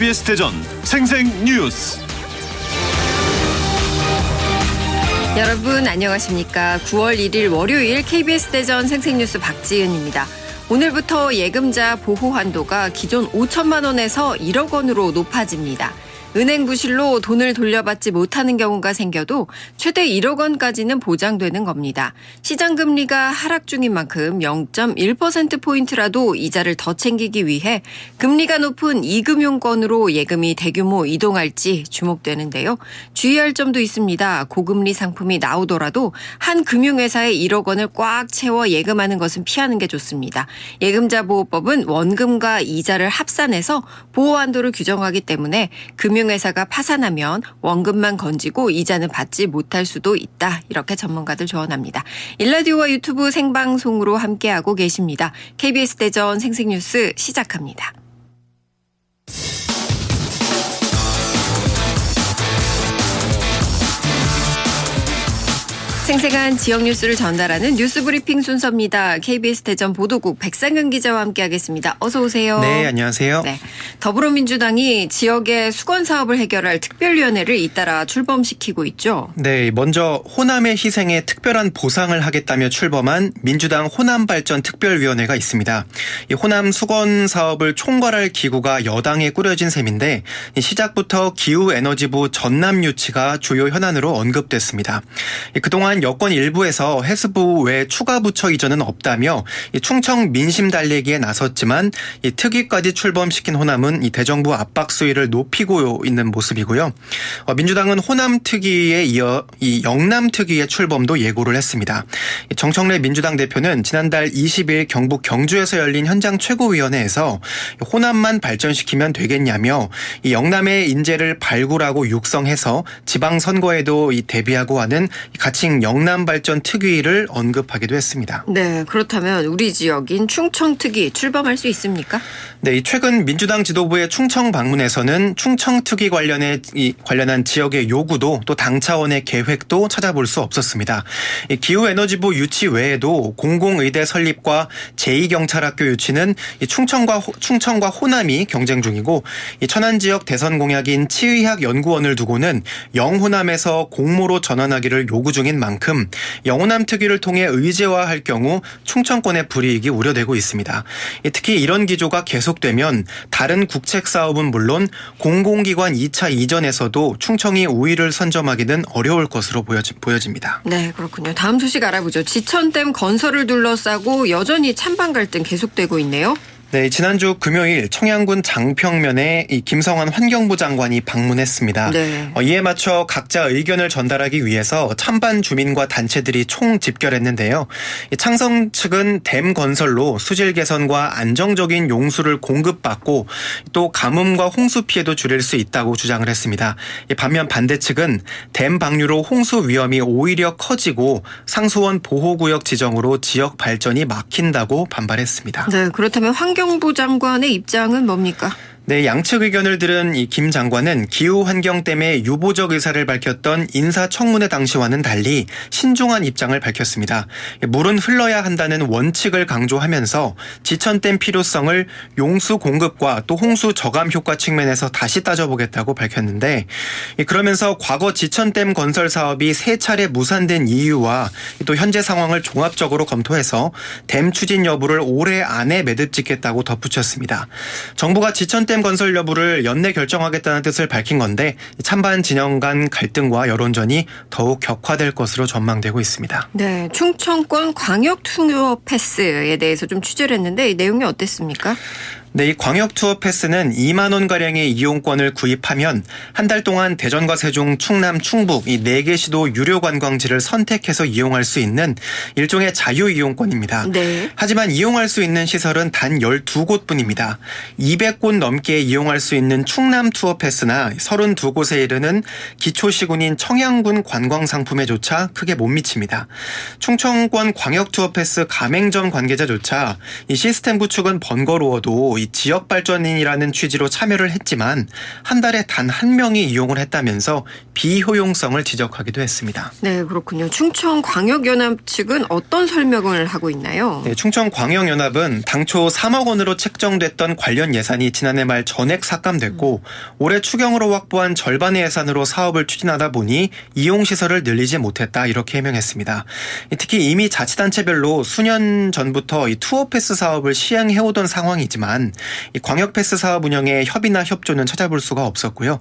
KBS 대전 생생 뉴스. 여러분 안녕하십니까. 9월 1일 월요일 KBS 대전 생생뉴스 박지은입니다. 오늘부터 예금자 보호 한도가 기존 5천만 원에서 1억 원으로 높아집니다. 은행 부실로 돈을 돌려받지 못하는 경우가 생겨도 최대 1억 원까지는 보장되는 겁니다. 시장 금리가 하락 중인 만큼 0.1%포인트라도 이자를 더 챙기기 위해 금리가 높은 이금융권으로 예금이 대규모 이동할지 주목되는데요. 주의할 점도 있습니다. 고금리 상품이 나오더라도 한 금융회사에 1억 원을 꽉 채워 예금하는 것은 피하는 게 좋습니다. 예금자 보호법은 원금과 이자를 합산해서 보호 한도를 규정하기 때문에 금융 회사가 파산하면 원금만 건지고 이자는 받지 못할 수도 있다. 이렇게 전문가들 조언합니다. 일라디오와 유튜브 생방송으로 함께하고 계십니다. KBS 대전 생생뉴스 시작합니다. 생생한 지역 뉴스를 전달하는 뉴스 브리핑 순서입니다. KBS 대전 보도국 백상현 기자와 함께하겠습니다. 어서 오세요. 네, 안녕하세요. 네. 더불어민주당이 지역의 수건 사업을 해결할 특별위원회를 잇따라 출범시키고 있죠. 네, 먼저 호남의 희생에 특별한 보상을 하겠다며 출범한 민주당 호남발전 특별위원회가 있습니다. 이 호남 수건 사업을 총괄할 기구가 여당에 꾸려진 셈인데 이 시작부터 기후에너지부 전남 유치가 주요 현안으로 언급됐습니다. 이 그동안 여권 일부에서 해수부 외 추가 부처 이전은 없다며 이 충청 민심 달래기에 나섰지만 이 특위까지 출범시킨 호남은 이 대정부 압박 수위를 높이고 있는 모습이고요. 어, 민주당은 호남 특위에 이어 이 영남 특위의 출범도 예고를 했습니다. 이 정청래 민주당 대표는 지난달 20일 경북 경주에서 열린 현장 최고위원회에서 호남만 발전시키면 되겠냐며 이 영남의 인재를 발굴하고 육성해서 지방 선거에도 이 대비하고 하는 이 가칭 영남 발전 특위를 언급하기도 했습니다. 네, 그렇다면 우리 지역인 충청 특위 출범할 수 있습니까? 네, 이 최근 민주당 지도부의 충청 방문에서는 충청 특위 관련해 이 관련한 지역의 요구도 또 당 차원의 계획도 찾아볼 수 없었습니다. 이 기후에너지부 유치 외에도 공공의대 설립과 제2경찰학교 유치는 이 충청과 호- 충청과 호남이 경쟁 중이고 이 천안 지역 대선 공약인 치의학 연구원을 두고는 영호남에서 공모로 전환하기를 요구 중인 만큼 영호남 특위를 통해 의제화할 경우 충청권의 불이익이 우려되고 있습니다. 이 특히 이런 기조가 계속되면 다른 국책 사업은 물론 공공기관 2차 이전에서도 충청이 우위를 선점하기는 어려울 것으로 보여집니다. 네, 그렇군요. 다음 소식 알아보죠. 지천댐 건설을 둘러싸고 여전히 찬반 갈등 계속되고 있네요. 네, 지난주 금요일 청양군 장평면에 이 김성환 환경부 장관이 방문했습니다. 네. 어, 이에 맞춰 각자 의견을 전달하기 위해서 찬반 주민과 단체들이 총 집결했는데요. 이 창성 측은 댐 건설로 수질 개선과 안정적인 용수를 공급받고 또 가뭄과 홍수 피해도 줄일 수 있다고 주장을 했습니다. 이 반면 반대 측은 댐 방류로 홍수 위험이 오히려 커지고 상수원 보호구역 지정으로 지역 발전이 막힌다고 반발했습니다. 네, 그렇다면 환경 부 장관의 입장은 뭡니까? 네, 양측 의견을 들은 이 김 장관은 기후 환경 때문에 유보적 의사를 밝혔던 인사청문회 당시와는 달리 신중한 입장을 밝혔습니다. 물은 흘러야 한다는 원칙을 강조하면서 지천댐 필요성을 용수 공급과 또 홍수 저감 효과 측면에서 다시 따져보겠다고 밝혔는데 이 그러면서 과거 지천댐 건설 사업이 세 차례 무산된 이유와 또 현재 상황을 종합적으로 검토해서 댐 추진 여부를 올해 안에 매듭 짓겠다고 덧붙였습니다. 정부가 지천댐 건설 여부를 연내 결정하겠다는 뜻을 밝힌 건데 찬반 진영 간 갈등과 여론전이 더욱 격화될 것으로 전망되고 있습니다. 네, 충청권 광역 투어 패스에 대해서 좀 취재를 했는데 이 내용이 어땠습니까? 네, 이 광역 투어 패스는 2만 원 가량의 이용권을 구입하면 한 달 동안 대전과 세종, 충남, 충북 이 네 개 시도 유료 관광지를 선택해서 이용할 수 있는 일종의 자유 이용권입니다. 네. 하지만 이용할 수 있는 시설은 단 12곳뿐입니다. 200곳 넘게 이용할 수 있는 충남 투어 패스나 32곳에 이르는 기초 시군인 청양군 관광 상품에조차 크게 못 미칩니다. 충청권 광역 투어 패스 가맹점 관계자조차 이 시스템 구축은 번거로워도 이 지역 발전인이라는 취지로 참여를 했지만 한 달에 단 한 명이 이용을 했다면서 비효용성을 지적하기도 했습니다. 네, 그렇군요. 충청광역연합 측은 어떤 설명을 하고 있나요? 네, 충청광역연합은 당초 3억 원으로 책정됐던 관련 예산이 지난해 말 전액 삭감됐고 올해 추경으로 확보한 절반의 예산으로 사업을 추진하다 보니 이용 시설을 늘리지 못했다 이렇게 해명했습니다. 특히 이미 자치단체별로 수년 전부터 이 투어 패스 사업을 시행해오던 상황이지만 이 광역 패스 사업 운영에 협의나 협조는 찾아볼 수가 없었고요.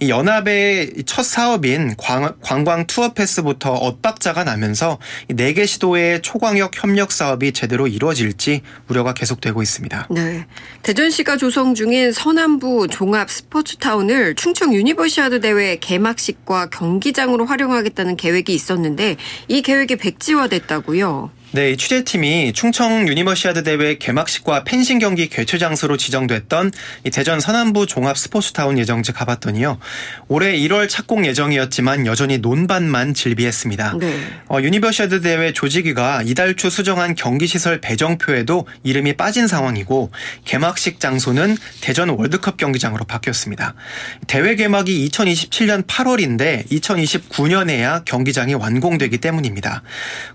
이 연합의 첫 사업인 광, 관광 투어 패스부터 엇박자가 나면서 이 4개 시도의 초광역 협력 사업이 제대로 이루어질지 우려가 계속되고 있습니다. 네. 대전시가 조성 중인 서남부 종합 스포츠타운을 충청 유니버시아드 대회 개막식과 경기장으로 활용하겠다는 계획이 있었는데 이 계획이 백지화됐다고요. 네, 이 취재팀이 충청 유니버시아드 대회 개막식과 펜싱 경기 개최 장소로 지정됐던 이 대전 서남부 종합 스포츠타운 예정지 가봤더니요. 올해 1월 착공 예정이었지만 여전히 논반만 질비했습니다. 네. 어, 유니버시아드 대회 조직위가 이달 초 수정한 경기 시설 배정표에도 이름이 빠진 상황이고 개막식 장소는 대전 월드컵 경기장으로 바뀌었습니다. 대회 개막이 2027년 8월인데 2029년에야 경기장이 완공되기 때문입니다.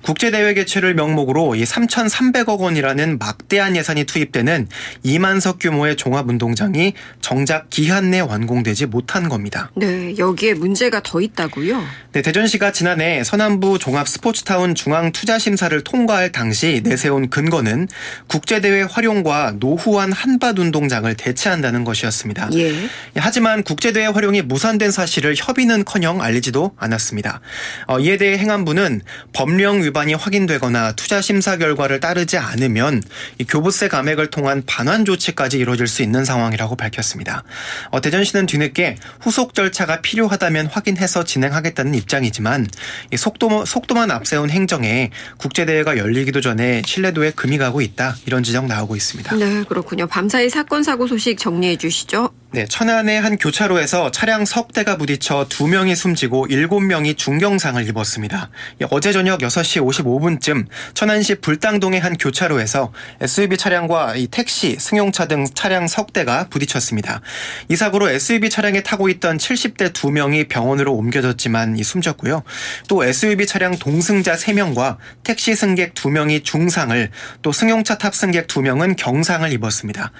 국제 대회 개최를 명 목으로 이 3,300억 원이라는 막대한 예산이 투입되는 2만석 규모의 종합운동장이 정작 기한 내 완공되지 못한 겁니다. 네, 여기에 문제가 더 있다고요. 네, 대전시가 지난해 서남부 종합 스포츠타운 중앙 투자 심사를 통과할 당시 내세운 근거는 국제대회 활용과 노후한 한밭 운동장을 대체한다는 것이었습니다. 예. 하지만 국제대회 활용이 무산된 사실을 협의는커녕 알리지도 않았습니다. 어, 이에 대해 행안부는 법령 위반이 확인되거나 투자 심사 결과를 따르지 않으면 이 교부세 감액을 통한 반환 조치까지 이루어질 수 있는 상황이라고 밝혔습니다. 어, 대전시는 뒤늦게 후속 절차가 필요하다면 확인해서 진행하겠다는 입장이지만 이 속도, 속도만 앞세운 행정에 국제대회가 열리기도 전에 신뢰도에 금이 가고 있다 이런 지적 나오고 있습니다. 네, 그렇군요. 밤사이 사건 사고 소식 정리해 주시죠. 네, 천안의 한 교차로에서 차량 석 대가 부딪혀 두 명이 숨지고 일곱 명이 중경상을 입었습니다. 예, 어제 저녁 6시 55분쯤 천안시 불당동의 한 교차로에서 SUV 차량과 이 택시, 승용차 등 차량 석 대가 부딪혔습니다. 이 사고로 SUV 차량에 타고 있던 70대 두 명이 병원으로 옮겨졌지만 이 숨졌고요. 또 SUV 차량 동승자 3명과 택시 승객 2명이 중상을 또 승용차 탑승객 2명은 경상을 입었습니다.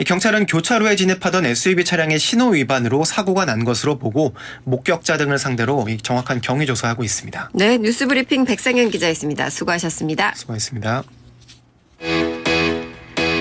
이 경찰은 교차로에 진입하던 SUV 차량의 신호 위반으로 사고가 난 것으로 보고 목격자 등을 상대로 이 정확한 경위 조사하고 있습니다. 네, 뉴스브리핑 백상현 기자였습니다. 수고하셨습니다. 수고하셨습니다.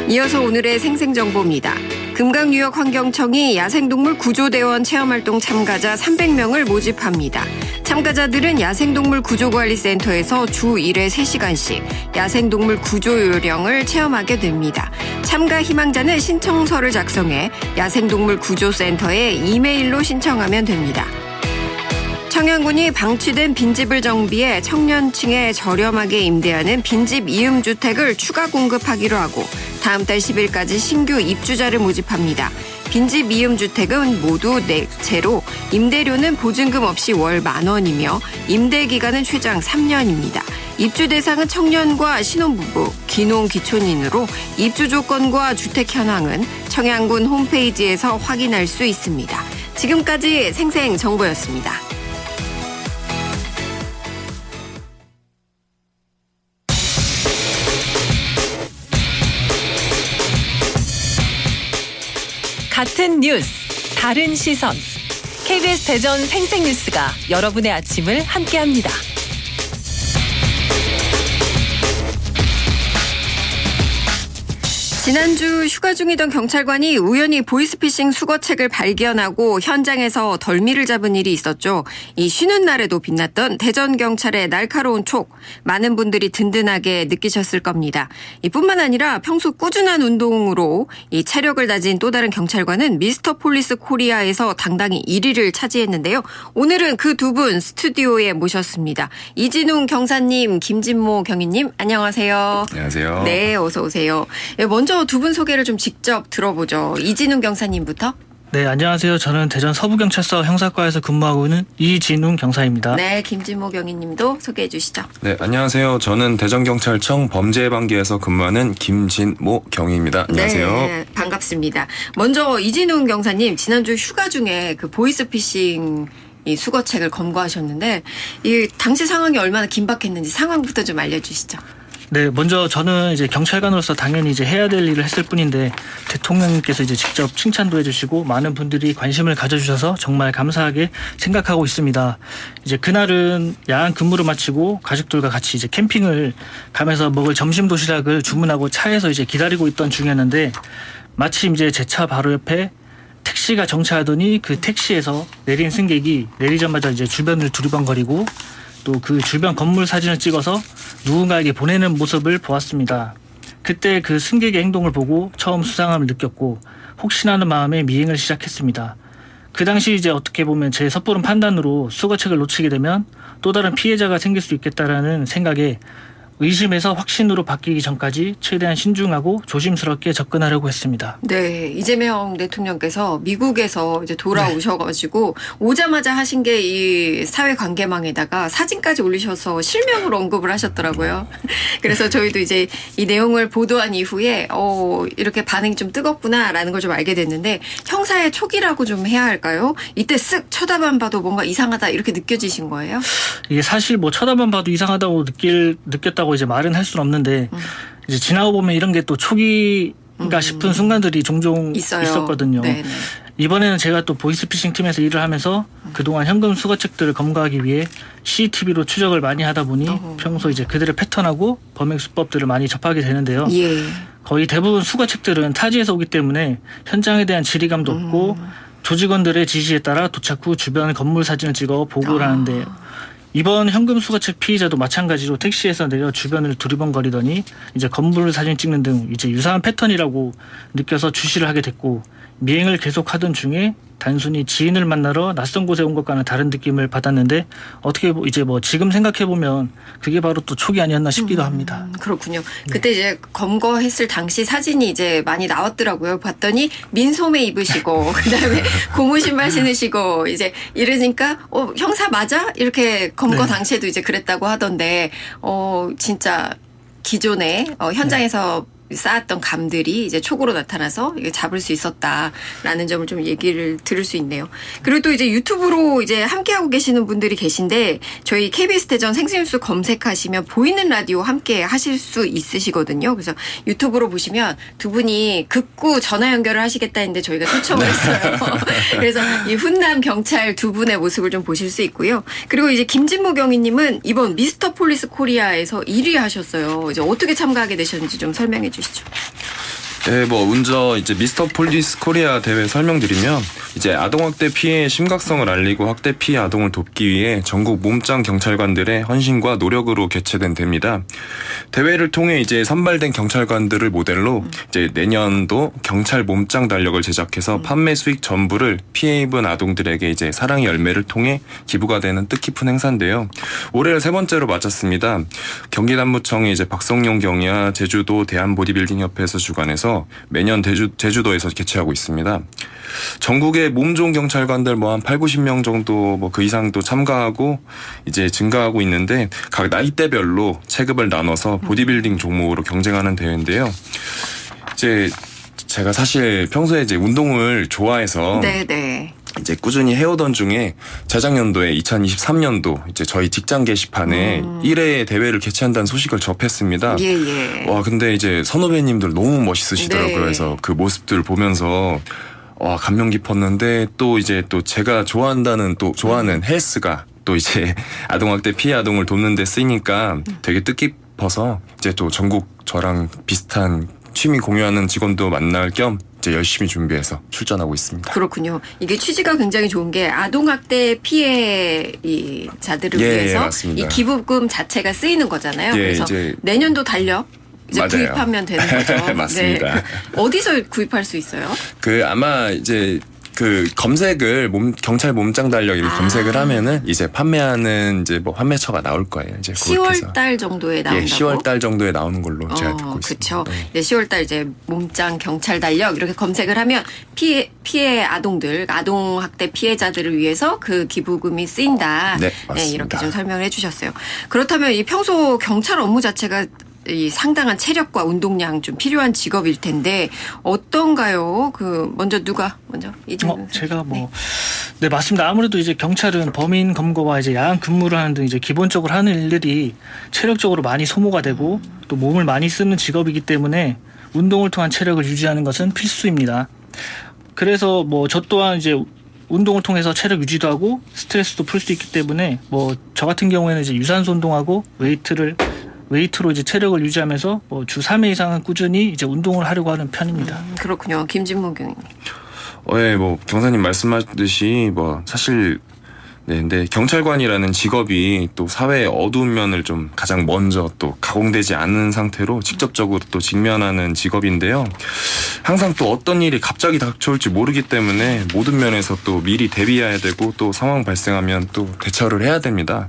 이어서 오늘의 생생정보입니다. 금강유역환경청이 야생동물 구조대원 체험활동 참가자 300명을 모집합니다. 참가자들은 야생동물 구조관리센터에서 주 1회 3시간씩 야생동물 구조 요령을 체험하게 됩니다. 참가 희망자는 신청서를 작성해 야생동물 구조센터에 이메일로 신청하면 됩니다. 청양군이 방치된 빈집을 정비해 청년층에 저렴하게 임대하는 빈집 이음주택을 추가 공급하기로 하고 다음 달 10일까지 신규 입주자를 모집합니다. 빈집 이음주택은 모두 네 채로 임대료는 보증금 없이 월 만 원이며 임대 기간은 최장 3년입니다. 입주 대상은 청년과 신혼부부, 기농 기촌인으로 입주 조건과 주택 현황은 청양군 홈페이지에서 확인할 수 있습니다. 지금까지 생생 정보였습니다. 같은 뉴스, 다른 시선. KBS 대전 생생뉴스가 여러분의 아침을 함께합니다. 지난주 휴가 중이던 경찰관이 우연히 보이스피싱 수거책을 발견하고 현장에서 덜미를 잡은 일이 있었죠. 이 쉬는 날에도 빛났던 대전 경찰의 날카로운 촉 많은 분들이 든든하게 느끼셨을 겁니다. 이뿐만 아니라 평소 꾸준한 운동으로 이 체력을 다진 또 다른 경찰관은 미스터 폴리스 코리아에서 당당히 1위를 차지했는데요. 오늘은 그 두 분 스튜디오에 모셨습니다. 이진웅 경사님, 김진모 경위님 안녕하세요. 안녕하세요. 네, 어서 오세요. 예, 먼저 두 분 소개를 좀 직접 들어보죠. 이진웅 경사님부터. 네, 안녕하세요. 저는 대전 서부경찰서 형사과에서 근무하고 있는 이진웅 경사입니다. 네, 김진모 경위님도 소개해 주시죠. 네, 안녕하세요. 저는 대전경찰청 범죄예방기에서 근무하는 김진모 경위입니다. 안녕하세요. 네, 반갑습니다. 먼저 이진웅 경사님 지난주 휴가 중에 그 보이스피싱 이 수거책을 검거하셨는데 이 당시 상황이 얼마나 긴박했는지 상황부터 좀 알려주시죠. 네, 먼저 저는 이제 경찰관으로서 당연히 이제 해야 될 일을 했을 뿐인데 대통령님께서 이제 직접 칭찬도 해주시고 많은 분들이 관심을 가져주셔서 정말 감사하게 생각하고 있습니다. 이제 그날은 야간 근무를 마치고 가족들과 같이 이제 캠핑을 가면서 먹을 점심 도시락을 주문하고 차에서 이제 기다리고 있던 중이었는데 마침 이제 제 차 바로 옆에 택시가 정차하더니 그 택시에서 내린 승객이 내리자마자 이제 주변을 두리번거리고 또 그 주변 건물 사진을 찍어서 누군가에게 보내는 모습을 보았습니다. 그때 그 승객의 행동을 보고 처음 수상함을 느꼈고 혹시나 하는 마음에 미행을 시작했습니다. 그 당시 이제 어떻게 보면 제 섣부른 판단으로 수거책을 놓치게 되면 또 다른 피해자가 생길 수 있겠다라는 생각에 의심에서 확신으로 바뀌기 전까지 최대한 신중하고 조심스럽게 접근하려고 했습니다. 네, 이재명 대통령께서 미국에서 이제 돌아오셔가지고 오자마자 하신 게 이 사회 관계망에다가 사진까지 올리셔서 실명을 언급을 하셨더라고요. 그래서 저희도 이제 이 내용을 보도한 이후에 어 이렇게 반응이 좀 뜨겁구나라는 걸 좀 알게 됐는데 형사의 초기라고 좀 해야 할까요? 이때 쓱 쳐다만 봐도 뭔가 이상하다 이렇게 느껴지신 거예요? 이게 사실 뭐 쳐다만 봐도 이상하다고 느낄 느꼈다고 이제 말은 할 수는 없는데 음. 이제 지나고 보면 이런 게 또 초기인가 싶은 순간들이 종종 있어요. 있었거든요. 네, 네. 이번에는 제가 또 보이스피싱 팀에서 일을 하면서 그동안 현금 수거책들을 검거하기 위해 CCTV로 추적을 많이 하다 보니 어허. 평소 이제 그들의 패턴하고 범행 수법들을 많이 접하게 되는데요. 예. 거의 대부분 수거책들은 타지에서 오기 때문에 현장에 대한 지리감도 없고 음. 조직원들의 지시에 따라 도착 후 주변 건물 사진을 찍어 보고를 아. 하는데 이번 현금 수거책 피의자도 마찬가지로 택시에서 내려 주변을 두리번거리더니 이제 건물 사진 찍는 등 이제 유사한 패턴이라고 느껴서 주시를 하게 됐고 미행을 계속하던 중에 단순히 지인을 만나러 낯선 곳에 온 것과는 다른 느낌을 받았는데 어떻게 보- 이제 뭐 지금 생각해 보면 그게 바로 또 촉이 아니었나 싶기도 합니다. 음, 그렇군요. 그때 이제 검거했을 당시 사진이 이제 많이 나왔더라고요. 봤더니 민 소매 입으시고 그다음에 고무 신발 신으시고 이제 이러니까 어 형사 맞아? 이렇게 검거 네. 당시에도 이제 그랬다고 하던데 어 진짜 기존에 어, 현장에서 쌓았던 감들이 이제 촉으로 나타나서 잡을 수 있었다라는 점을 좀 얘기를 들을 수 있네요. 그리고 또 이제 유튜브로 이제 함께하고 계시는 분들이 계신데 저희 KBS 대전 생생뉴스 검색하시면 보이는 라디오 함께 하실 수 있으시거든요. 그래서 유튜브로 보시면 두 분이 극구 전화 연결을 하시겠다 했는데 저희가 초청을 했어요. 그래서 이 훈남 경찰 두 분의 모습을 좀 보실 수 있고요. 그리고 이제 김진모 경위님은 이번 미스터 폴리스 코리아에서 1위 하셨어요. 이제 어떻게 참가하게 되셨는지 좀 설명해 주시죠. 네, 뭐 먼저 이제 미스터 폴리스 코리아 대회 설명드리면 이제 아동학대 피해의 심각성을 알리고 학대 피해 아동을 돕기 위해 전국 몸짱 경찰관들의 헌신과 노력으로 개최된 대회입니다. 대회를 통해 이제 선발된 경찰관들을 모델로 이제 내년도 경찰 몸짱 달력을 제작해서 판매 수익 전부를 피해 입은 아동들에게 이제 사랑의 열매를 통해 기부가 되는 뜻깊은 행사인데요. 올해를 세 번째로 마쳤습니다. 경기남부청이 이제 박성용 경이와 제주도 대한 보디빌딩 협회에서 주관해서 매년 제주, 제주도에서 개최하고 있습니다. 전국의 몸 좋은 경찰관들 뭐 한 8, 90명 정도 뭐 그 이상도 참가하고 이제 증가하고 있는데 각 나이대별로 체급을 나눠서 보디빌딩 종목으로 경쟁하는 대회인데요. 이제 제가 사실 평소에 이제 운동을 좋아해서 네, 네. 이제 꾸준히 해오던 중에 재작년도에 2023년도 이제 저희 직장 게시판에 음. 1회 대회를 개최한다는 소식을 접했습니다. 예, 예. 와 근데 이제 선후배님들 너무 멋있으시더라고요. 네. 그래서 그 모습들 보면서 와 감명 깊었는데 또 이제 또 제가 좋아한다는 또 좋아하는 음. 헬스가 또 이제 아동학대 피해 아동을 돕는 데 쓰이니까 음. 되게 뜻깊어서 이제 또 전국 저랑 비슷한 취미 공유하는 직원도 만날 겸 이제 열심히 준비해서 출전하고 있습니다. 그렇군요. 이게 취지가 굉장히 좋은 게 아동학대 피해 이 자들을 예, 위해서 예, 맞습니다. 이 기부금 자체가 쓰이는 거잖아요. 예, 그래서 이제- 내년도 달력 이제 맞아요. 구입하면 되는 거죠. 맞습니다. 네. 어디서 구입할 수 있어요? 그 아마 이제 그 검색을 몸 경찰 몸짱 달력 이렇게 아. 검색을 하면은 이제 판매하는 이제 뭐 판매처가 나올 거예요. 이제 그렇게 해서. 10월 달 정도에 나온다고. 예, 10월 달 정도에 나오는 걸로 제가 어, 듣고 있습니다. 그쵸. 네. 네, 10월 달 이제 몸짱 경찰 달력 이렇게 검색을 하면 피해 피해 아동들 아동 학대 피해자들을 위해서 그 기부금이 쓰인다. 네, 맞습니다. 이렇게 좀 설명을 해 주셨어요. 그렇다면 이 평소 경찰 업무 자체가 이 상당한 체력과 운동량 좀 필요한 직업일 텐데 어떤가요? 그 먼저 누가 먼저 이진우 어, 제가 뭐, 네, 맞습니다. 아무래도 이제 경찰은 범인 검거와 이제 야간 근무를 하는 등 이제 기본적으로 하는 일들이 체력적으로 많이 소모가 되고 또 몸을 많이 쓰는 직업이기 때문에 운동을 통한 체력을 유지하는 것은 필수입니다. 그래서 뭐 저 또한 이제 운동을 통해서 체력 유지도 하고 스트레스도 풀 수 있기 때문에 뭐 저 같은 경우에는 이제 유산소 운동하고 웨이트를 웨이트로 이제 체력을 유지하면서 뭐 주 3회 이상은 꾸준히 이제 운동을 하려고 하는 편입니다. 음, 그렇군요. 김진무 경님. 어, 예, 뭐 경사님 말씀하셨듯이 뭐 사실 네, 근데 경찰관이라는 직업이 또 사회의 어두운 면을 좀 가장 먼저 또 가공되지 않은 상태로 직접적으로 또 직면하는 직업인데요. 항상 또 어떤 일이 갑자기 닥쳐올지 모르기 때문에 모든 면에서 또 미리 대비해야 되고 또 상황 발생하면 또 대처를 해야 됩니다.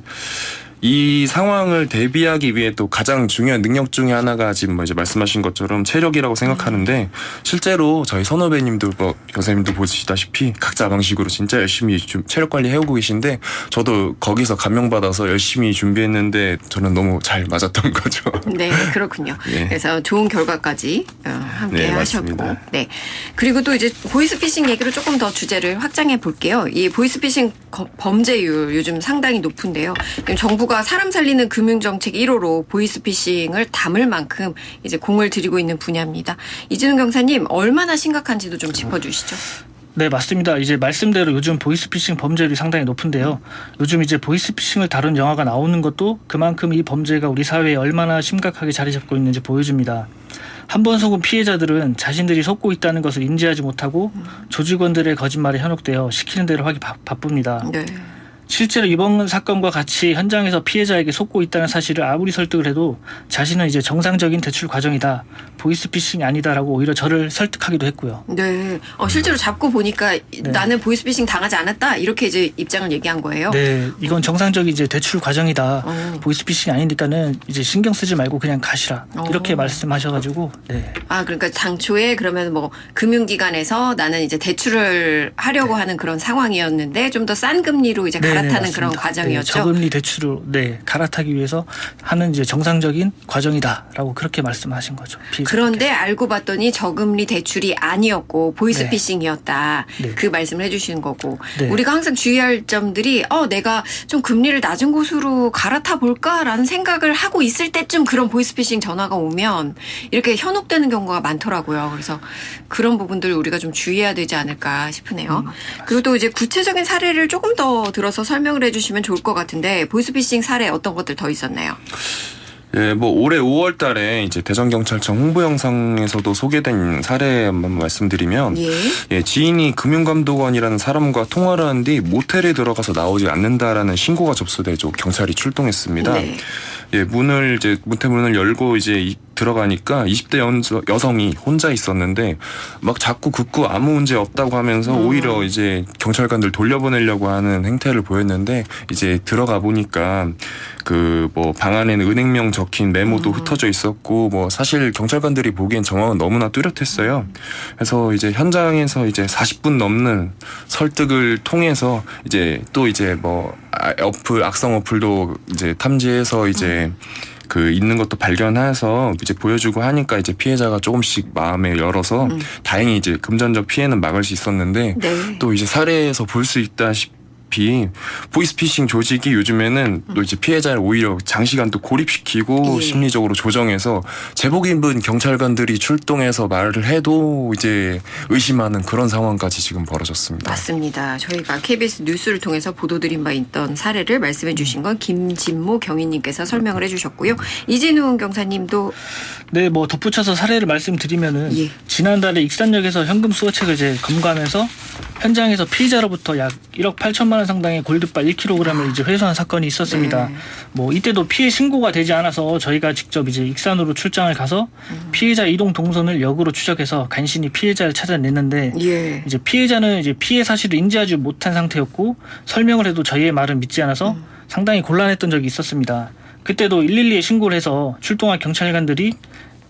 이 상황을 대비하기 위해 또 가장 중요한 능력 중에 하나가 지금 뭐 이제 말씀하신 것처럼 체력이라고 생각하는데 실제로 저희 선후배님도 뭐 교사님도 보시다시피 각자 방식으로 진짜 열심히 좀 체력 관리 해오고 계신데 저도 거기서 감명받아서 열심히 준비했는데 저는 너무 잘 맞았던 거죠. 네, 그렇군요. 예. 그래서 좋은 결과까지 어, 함께 네, 하셨고, 맞습니다. 네. 그리고 또 이제 보이스피싱 얘기로 조금 더 주제를 확장해 볼게요. 이 보이스피싱 거- 범죄율 요즘 상당히 높은데요. 지금 정부가 사람 살리는 금융정책 1호로 보이스피싱을 담을 만큼 이제 공을 들이고 있는 분야입니다. 이진우 경사님 얼마나 심각한지도 좀 짚어주시죠. 네, 맞습니다. 이제 말씀대로 요즘 보이스피싱 범죄율이 상당히 높은데요. 요즘 이제 보이스피싱을 다룬 영화가 나오는 것도 그만큼 이 범죄가 우리 사회에 얼마나 심각하게 자리 잡고 있는지 보여줍니다. 한 번 속은 피해자들은 자신들이 속고 있다는 것을 인지하지 못하고 조직원들의 거짓말에 현혹되어 시키는 대로 하기 바, 바쁩니다. 네. 실제로 이번 사건과 같이 현장에서 피해자에게 속고 있다는 사실을 아무리 설득을 해도 자신은 이제 정상적인 대출 과정이다. 보이스피싱이 아니다라고 오히려 저를 설득하기도 했고요. 네. 어, 실제로 잡고 보니까 나는 보이스피싱 당하지 않았다. 이렇게 이제 입장을 얘기한 거예요. 네, 이건 정상적인 이제 대출 과정이다. 어. 보이스피싱이 아니니까는 이제 신경 쓰지 말고 그냥 가시라. 어. 이렇게 말씀하셔가지고, 네. 아, 그러니까 당초에 그러면 뭐 금융기관에서 나는 이제 대출을 하려고 하는 그런 상황이었는데 좀 더 싼 금리로 이제 네, 네, 갈아타는 그런. 과정이었죠. 네, 저금리 대출을 네 갈아타기 위해서 하는 이제 정상적인 과정이다라고 그렇게 말씀하신 거죠. 피해자분께서. 그런데 알고 봤더니 저금리 대출이 아니었고 보이스피싱이었다. 네. 그 말씀을 해주시는 거고 네. 우리가 항상 주의할 점들이 어 내가 좀 금리를 낮은 곳으로 갈아타 볼까라는 생각을 하고 있을 때쯤 그런 보이스피싱 전화가 오면 이렇게 현혹되는 경우가 많더라고요. 그래서 그런 부분들 우리가 좀 주의해야 되지 않을까 싶으네요. 그리고 또 이제 구체적인 사례를 조금 더 들어서 설명을 해주시면 좋을 것 같은데 보이스피싱 사례 어떤 것들 더 있었나요? 예, 뭐 올해 5월 달에 이제 대전 경찰청 홍보 영상에서도 소개된 사례 한번 말씀드리면 예. 예, 지인이 금융감독원이라는 사람과 통화를 한뒤 모텔에 들어가서 나오지 않는다라는 신고가 접수되죠. 경찰이 출동했습니다. 네. 예, 문을 이제 모텔 문을 열고 이제 이- 들어가니까 20대 연, 여성이 혼자 있었는데 막 자꾸 긋고 아무 문제 없다고 하면서 음. 오히려 이제 경찰관들 돌려보내려고 하는 행태를 보였는데 이제 들어가 보니까 그 뭐 방 안에는 은행명 적힌 메모도 음. 흩어져 있었고 뭐 사실 경찰관들이 보기엔 정황은 너무나 뚜렷했어요. 그래서 이제 현장에서 이제 40분 넘는 설득을 통해서 이제 또 이제 뭐 아, 어플 악성 어플도 이제 탐지해서 이제 그 있는 것도 발견해서 이제 보여주고 하니까 이제 피해자가 조금씩 마음에 열어서 음. 다행히 이제 금전적 피해는 막을 수 있었는데 네. 또 이제 사례에서 볼 수 있다 시피 보이스피싱 조직이 요즘에는 또 이제 피해자를 오히려 장시간 또 고립시키고 예. 심리적으로 조정해서 제복 입은 경찰관들이 출동해서 말을 해도 이제 의심하는 그런 상황까지 지금 벌어졌습니다. 맞습니다. 저희가 KBS 뉴스를 통해서 보도드린 바 있던 사례를 말씀해 주신 건 김진모 경위님께서 설명을 해 주셨고요. 이진우 경사님도 네, 뭐 덧붙여서 사례를 말씀드리면은 예. 지난달에 익산역에서 현금 수거책을 이제 검거하면서 현장에서 피해자로부터 약 1억 8천만 원 상당의 골드바 1kg을 이제 회수한 사건이 있었습니다. 네. 뭐 이때도 피해 신고가 되지 않아서 저희가 직접 이제 익산으로 출장을 가서 음. 피해자 이동 동선을 역으로 추적해서 간신히 피해자를 찾아냈는데 예. 이제 피해자는 이제 피해 사실을 인지하지 못한 상태였고 설명을 해도 저희의 말은 믿지 않아서 음. 상당히 곤란했던 적이 있었습니다. 그때도 112에 신고를 해서 출동한 경찰관들이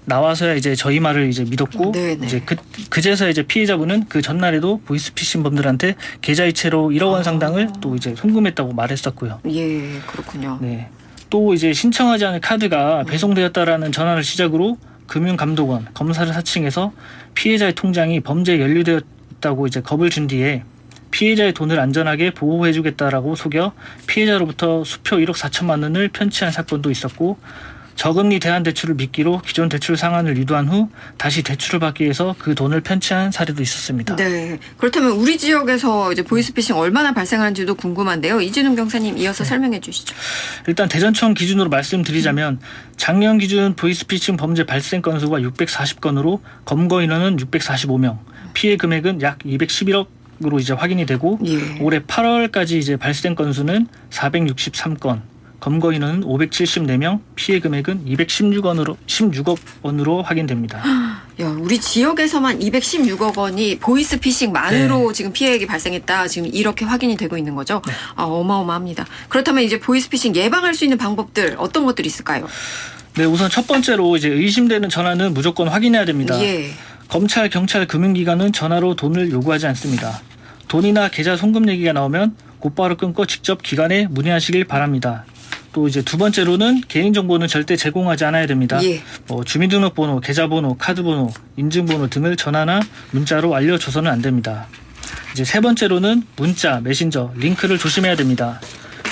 나와서야 이제 저희 말을 이제 믿었고 네네. 이제 그 그제서 이제 피해자분은 그 전날에도 보이스피싱 범들한테 계좌이체로 1억 원 상당을 또 이제 송금했다고 말했었고요. 예, 그렇군요. 네. 또 이제 신청하지 않은 카드가 배송되었다라는 전화를 시작으로 금융감독원 검사를 사칭해서 피해자의 통장이 범죄에 연루되었다고 이제 겁을 준 뒤에 피해자의 돈을 안전하게 보호해주겠다라고 속여 피해자로부터 수표 1억 4천만 원을 편취한 사건도 있었고 저금리 대안 대출을 미끼로 기존 대출 상환을 유도한 후 다시 대출을 받기 위해서 그 돈을 편취한 사례도 있었습니다. 네. 그렇다면 우리 지역에서 이제 보이스피싱 얼마나 발생하는지도 궁금한데요. 이진웅 경사님 이어서 설명해 주시죠. 일단 대전청 기준으로 말씀드리자면 작년 기준 보이스피싱 범죄 발생 건수가 640건으로 검거 인원은 645명, 피해 금액은 약 211억 으로 이제 확인이 되고 예. 올해 8월까지 이제 발생 건수는 463건, 검거 인원은 574명, 피해 금액은 216원으로 16억 원으로 확인됩니다. 야, 우리 지역에서만 216억 원이 보이스피싱만으로 지금 피해액이 발생했다. 지금 이렇게 확인이 되고 있는 거죠. 아, 어마어마합니다. 그렇다면 이제 보이스피싱 예방할 수 있는 방법들 어떤 것들이 있을까요? 네, 우선 첫 번째로 이제 의심되는 전화는 무조건 확인해야 됩니다. 예. 검찰, 경찰, 금융기관은 전화로 돈을 요구하지 않습니다. 돈이나 계좌 송금 얘기가 나오면 곧바로 끊고 직접 기관에 문의하시길 바랍니다. 또 이제 두 번째로는 개인정보는 절대 제공하지 않아야 됩니다. 예. 뭐 주민등록번호, 계좌번호, 카드번호, 인증번호 등을 전화나 문자로 알려줘서는 안 됩니다. 이제 세 번째로는 문자, 메신저, 링크를 조심해야 됩니다.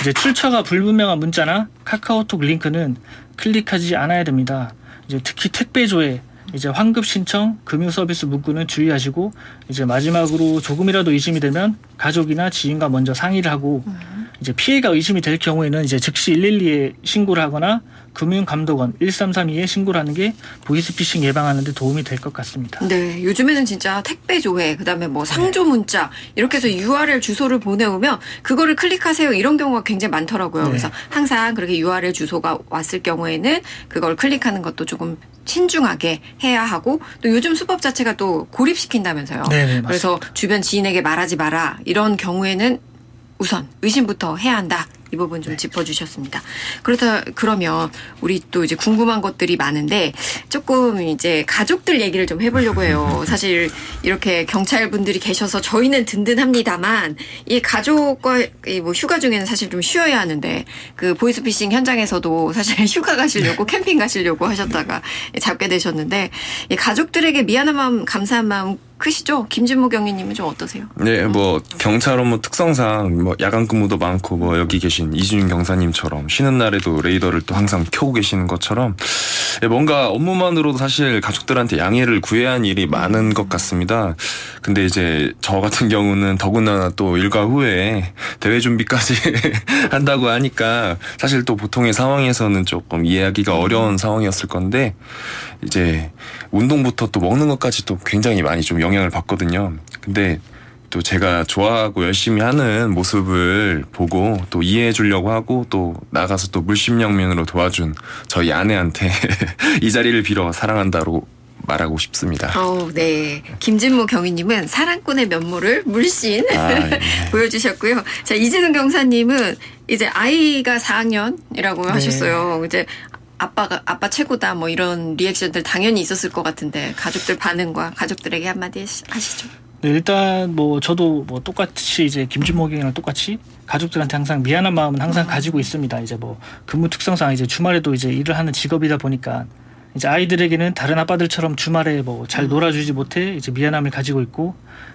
이제 출처가 불분명한 문자나 카카오톡 링크는 클릭하지 않아야 됩니다. 이제 특히 택배 조회, 이제 환급 신청, 금융 서비스 문구는 주의하시고 이제 마지막으로 조금이라도 의심이 되면 가족이나 지인과 먼저 상의를 하고 이제 피해가 의심이 될 경우에는 이제 즉시 112에 신고를 하거나 금융감독원 1332에 신고를 하는 게 보이스피싱 예방하는 데 도움이 될 것 같습니다. 네, 요즘에는 진짜 택배 조회, 그다음에 뭐 상조 문자 이렇게 해서 URL 주소를 보내오면 그거를 클릭하세요 이런 경우가 굉장히 많더라고요. 네. 그래서 항상 그렇게 URL 주소가 왔을 경우에는 그걸 클릭하는 것도 조금 신중하게 해야 하고 또 요즘 수법 자체가 또 고립시킨다면서요. 네네, 맞습니다. 그래서 주변 지인에게 말하지 마라 이런 경우에는 우선 의심부터 해야 한다. 이 부분 네. 좀 짚어주셨습니다. 그렇다 그러면 우리 또 이제 궁금한 것들이 많은데 조금 이제 가족들 얘기를 좀 해보려고 해요. 사실 이렇게 경찰 분들이 계셔서 저희는 든든합니다만 이 가족과 이 뭐 휴가 중에는 사실 좀 쉬어야 하는데 그 보이스피싱 현장에서도 사실 휴가 가시려고 캠핑 가시려고 하셨다가 잡게 되셨는데 이 가족들에게 미안한 마음 감사한 마음 크시죠? 김진모 경위님은 좀 어떠세요? 네, 뭐 경찰 업무 특성상 뭐 야간 근무도 많고 뭐 여기 계신 이준윤 경사님처럼 쉬는 날에도 레이더를 또 항상 켜고 계시는 것처럼 예, 뭔가 업무만으로도 사실 가족들한테 양해를 구해야 하는 일이 많은 것 같습니다. 근데 이제 저 같은 경우는 더군다나 또 일과 후에 대회 준비까지 한다고 하니까 사실 또 보통의 상황에서는 조금 이해하기가 어려운 상황이었을 건데 이제 운동부터 또 먹는 것까지 또 굉장히 많이 좀 영 향을 받거든요. 근데 또 제가 좋아하고 열심히 하는 모습을 보고 또 이해해 주려고 하고 또 나가서 또 물심양면으로 도와준 저희 아내한테 이 자리를 빌어 사랑한다로 말하고 싶습니다. 어, 네. 김진모 경위님은 사랑꾼의 면모를 물씬 아, 예. 보여주셨고요. 자, 이진웅 경사님은 이제 아이가 4학년이라고 하셨어요. 이제 아빠가 아빠 최고다 뭐 이런 리액션들 당연히 있었을 것 같은데 가족들 반응과 가족들에게 한마디 하시- 하시죠. 네, 일단 뭐 저도 뭐 똑같이 이제 김준목이랑 똑같이 가족들한테 항상 미안한 마음은 항상 가지고 있습니다. 이제 뭐 근무 특성상 이제 주말에도 이제 일을 하는 직업이다 보니까 이제 아이들에게는 다른 아빠들처럼 주말에 뭐 잘 놀아주지 못해 이제 미안함을 가지고 있고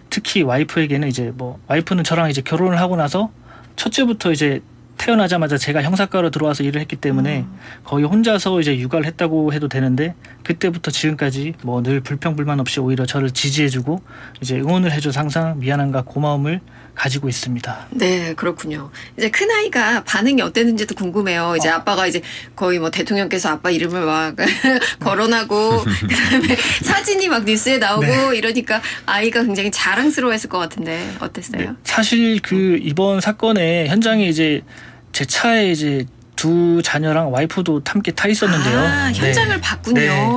특히 와이프에게는 이제 뭐 와이프는 저랑 이제 결혼을 하고 나서 첫째부터 이제 태어나자마자 제가 형사과로 들어와서 일을 했기 때문에 거의 혼자서 이제 육아를 했다고 해도 되는데 그때부터 지금까지 뭐 늘 불평불만 없이 오히려 저를 지지해주고 이제 응원을 해줘서 항상 미안함과 고마움을 가지고 있습니다. 네, 그렇군요. 이제 큰 아이가 반응이 어땠는지도 궁금해요. 이제 아빠가 이제 거의 뭐 대통령께서 아빠 이름을 막 거론하고 그다음에 사진이 막 뉴스에 나오고 네. 이러니까 아이가 굉장히 자랑스러워했을 것 같은데 어땠어요? 네, 사실 그 이번 사건에 현장에 이제 제 차에 이제 두 자녀랑 와이프도 함께 타 있었는데요. 아, 현장을 네. 봤군요. 네.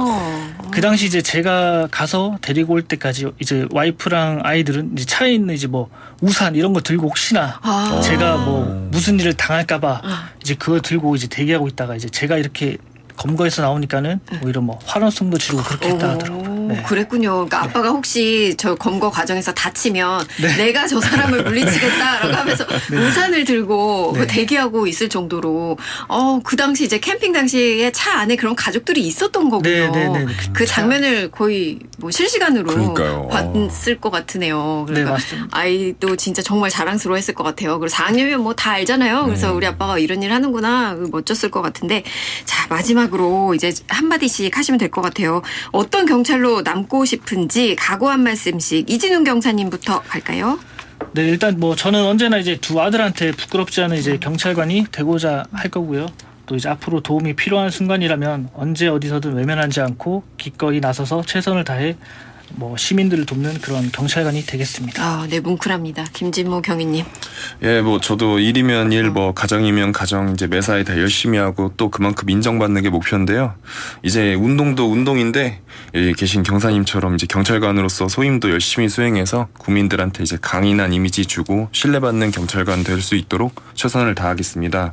그 당시 이제 제가 가서 데리고 올 때까지 이제 와이프랑 아이들은 이제 차에 있는 이제 뭐 우산 이런 거 들고 혹시나 아. 제가 뭐 무슨 일을 당할까봐 아. 이제 그거 들고 이제 대기하고 있다가 이제 제가 이렇게 검거해서 나오니까는 오히려 뭐 활원성도 지르고 그렇게 했다 하더라고요. 오, 네. 그랬군요. 그러니까 아빠가 혹시 저 검거 과정에서 다치면 네. 내가 저 사람을 물리치겠다라고 하면서 우산을 들고 네. 대기하고 있을 정도로 어, 그 당시 이제 캠핑 당시에 차 안에 그런 가족들이 있었던 거고요. 네, 네, 네. 그 차- 장면을 거의 뭐 실시간으로 그러니까요. 봤을 것 같으네요. 네, 그러니까 맞습니다. 아이도 진짜 정말 자랑스러워했을 것 같아요. 그리고 4학년이면 뭐 다 알잖아요. 그래서 음. 우리 아빠가 이런 일 하는구나 멋졌을 것 같은데 자 마지막으로 이제 한 마디씩 하시면 될 것 같아요. 어떤 경찰로 남고 싶은지 각오 한 말씀씩 이진웅 경사님부터 갈까요? 네, 일단 뭐 저는 언제나 이제 두 아들한테 부끄럽지 않은 이제 경찰관이 되고자 할 거고요. 또 이제 앞으로 도움이 필요한 순간이라면 언제 어디서든 외면하지 않고 기꺼이 나서서 최선을 다해 뭐 시민들을 돕는 그런 경찰관이 되겠습니다. 아, 네 뭉클합니다. 김진모 경위님. 예, 뭐 저도 일이면 일, 뭐 가정이면 가정 이제 매사에 다 열심히 하고 또 그만큼 인정받는 게 목표인데요. 이제 운동도 운동인데 여기 계신 경사님처럼 이제 경찰관으로서 소임도 열심히 수행해서 국민들한테 이제 강인한 이미지 주고 신뢰받는 경찰관 될 수 있도록 최선을 다하겠습니다.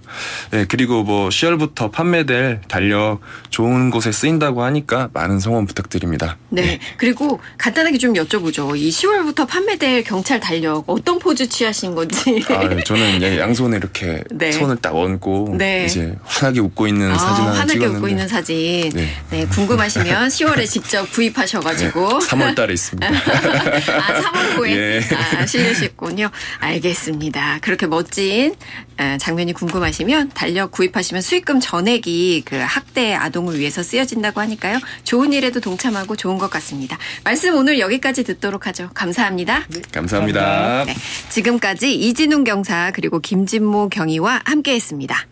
예, 그리고 뭐 10월부터 판매될 달력 좋은 곳에 쓰인다고 하니까 많은 성원 부탁드립니다. 네. 그리고 간단하게 좀 여쭤보죠. 이 10월부터 판매될 경찰 달력 어떤 포즈 취하신 건지. 아, 저는 예, 양손에 이렇게 네. 손을 딱 얹고 네. 이제 환하게 웃고 있는 아, 사진 하나 환하게 찍었는데 웃고 있는 사진. 네. 네. 궁금하시면 10월에 직접 구입하셔가지고. 3월 달에 있습니다. 아, 3월 후에 예. 아, 실으셨군요. 알겠습니다. 그렇게 멋진 아, 장면이 궁금하시면 달력 구입하시면 수익금 전액이 그 학대 아동을 위해서 쓰여진다고 하니까요. 좋은 일에도 동참하고 좋은 것 같습니다. 말씀 오늘 여기까지 듣도록 하죠. 감사합니다. 감사합니다. 네, 지금까지 이진웅 경사 그리고 김진모 경위와 함께했습니다.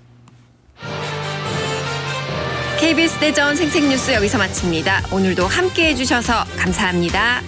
KBS 대전 생생뉴스 여기서 마칩니다. 오늘도 함께해 주셔서 감사합니다.